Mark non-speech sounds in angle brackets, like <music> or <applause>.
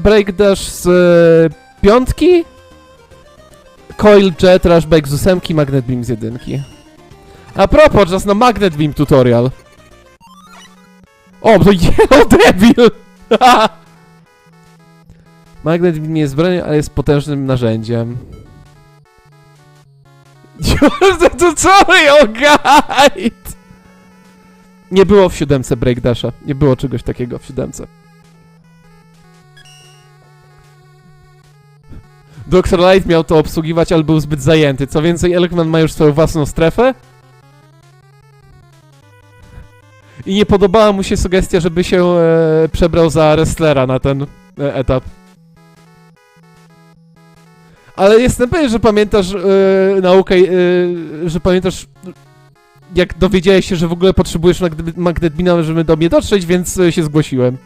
Breakdash z e, piątki, Coil Jet, Rushback z ósemki, Magnet Beam z jedynki. A propos, czas na Magnet Beam tutorial. O, to <laughs> Yellow Devil! <laughs> Magnet Beam nie jest bronią, ale jest potężnym narzędziem. to tutorial guide! Nie było w siódemce Breakdasha. Nie było czegoś takiego w siódemce. Dr. Light miał to obsługiwać, ale był zbyt zajęty. Co więcej, Elkman ma już swoją własną strefę. I nie podobała mu się sugestia, żeby się e, przebrał za wrestlera na ten e, etap. Ale jestem pewien, że pamiętasz e, naukę, e, że pamiętasz jak dowiedziałeś się, że w ogóle potrzebujesz magnet- magnetbina, żeby do mnie dotrzeć, więc e, się zgłosiłem.